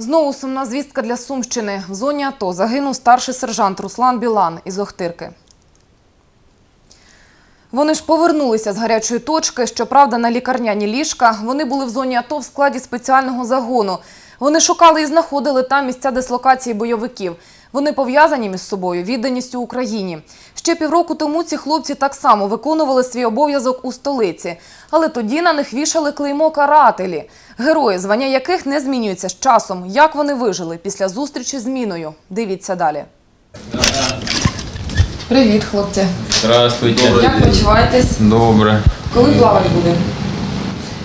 Знову сумна звістка для Сумщини. В зоні АТО загинув старший сержант Руслан Білан із Охтирки. Вони ж повернулися з гарячої точки. Щоправда, на лікарняні ліжка. Вони були в зоні АТО в складі спеціального загону. Вони шукали і знаходили там місця дислокації бойовиків. Вони пов'язані між собою відданістю Україні. Ще півроку тому ці хлопці так само виконували свій обов'язок у столиці. Але тоді на них вішали клеймо карателі. Герої, звання яких не змінюються з часом. Як вони вижили після зустрічі з міною? Дивіться далі. Привіт, хлопці. Здравствуйте. Як почуваєтесь? Добре. Коли плавати будемо?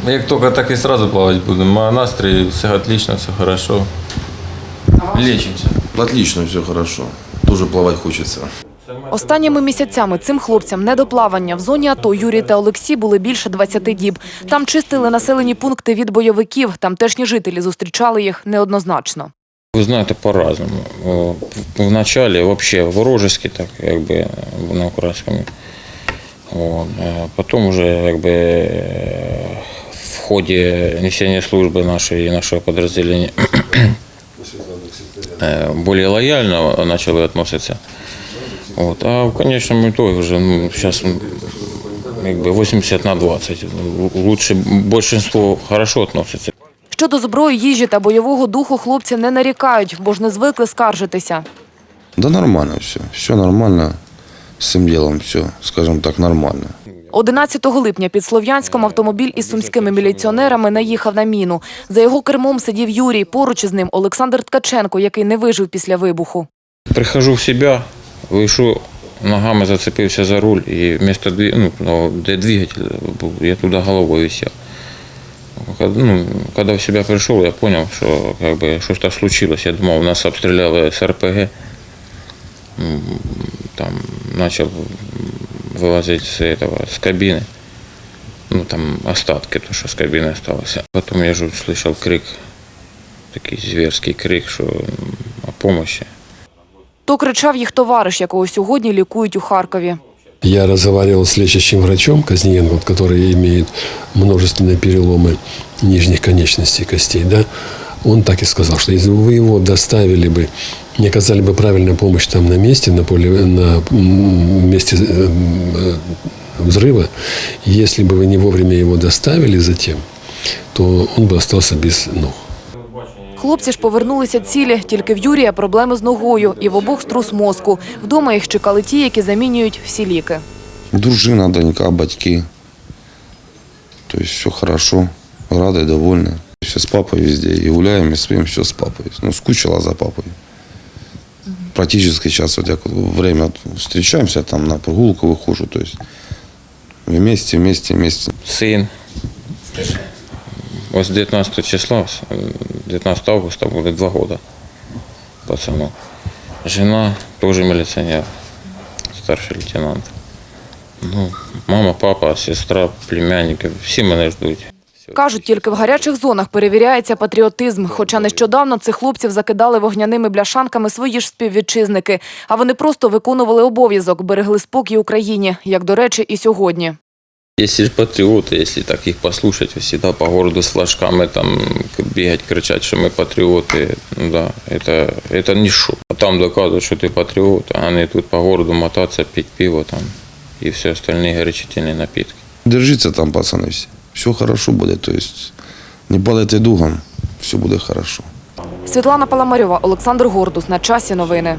Як тільки так і сразу плавати будемо. А настрій, все отлично, все хорошо. Лечимся. Отлично, все хорошо. Тоже плавать хочется. Останніми місяцями цим хлопцям не до плавання в зоні АТО Юрій та Олексій були більше 20 діб. Там чистили населені пункти від бойовиків. Тамтешні жителі зустрічали їх неоднозначно. Ви знаєте, по-разному. О, в- Вначале вообще ворожески, так якби на українському. Потім уже якби е, в ході несення служби нашої нашого підрозділення е, більш лояльно почали відноситися. От. А в конечному итоге вже ну, зараз якби 80 на 20. Лучше большинство хорошо относится. Щодо зброї, їжі та бойового духу хлопці не нарікають, бо ж не звикли скаржитися. Да нормально все. Все нормально с этим делом. Все, скажем так, нормально. 11 липня під Слов'янськом автомобіль із сумськими міліціонерами наїхав на міну. За його кермом сидів Юрій, поруч із ним Олександр Ткаченко, який не вижив після вибуху. Прихожу в себя, вийшов, ногами зацепився за руль і вместо дві- ну, ну, де двигатель був, я туди головою сів. Ну, когда в себя пришел, я понял, что как бы что-то случилось. Я думал, нас обстреляли с РПГ. Там начал вылазить с этого, с кабины. Ну, там остатки, то, что с кабины осталось. Потом я же услышал крик, такий зверський крик, що м, о помощи. То кричав їх товариш, якого сьогодні лікують у Харкові. Я разговаривал с лечащим врачом Казниенко, вот, который имеет множественные переломы нижних конечностей костей. Да? Он так и сказал, что если бы вы его доставили бы, не оказали бы правильную помощь там на месте, на поле, на м, месте э, э, взрыва, если бы вы не вовремя его доставили затем, то он бы остался без ног. Хлопці ж повернулися цілі, тільки в Юрія проблеми з ногою і в обох струс мозку. Вдома їх чекали ті, які замінюють всі ліки. Дружина, донька, батьки. То есть все хорошо. Рады, довольны. Все с папой везде. И гуляем, и спим, все с папой. Ну, скучала за папой. Практически сейчас вот так вот время вот встречаемся, там на прогулку выхожу. То есть вместе, вместе, вместе. Син. Ось 19 числа, е, 19 августа буде два года пацану. Жена теж міліціонер, старший лейтенант. Ну, мама, папа, сестра, племянники, всі мене ждуть. Кажуть, тільки в гарячих зонах перевіряється патріотизм. Хоча нещодавно цих хлопців закидали вогняними бляшанками свої ж співвітчизники. А вони просто виконували обов'язок, берегли спокій Україні, як, до речі, і сьогодні. Если же патриоты, если так их послушать, всегда по городу с флажками там к- бегать, кричать, что мы патриоты, ну да, это, это не шо. А там доказывают, что ты патриот, а они тут по городу мотаться, пить пиво там и все остальные горячительные напитки. Держите там, пацаны, все. Все хорошо буде. Тобто не падайте духом, все буде хорошо. Світлана Паламарьова, Олександр Гордус. На часі новини.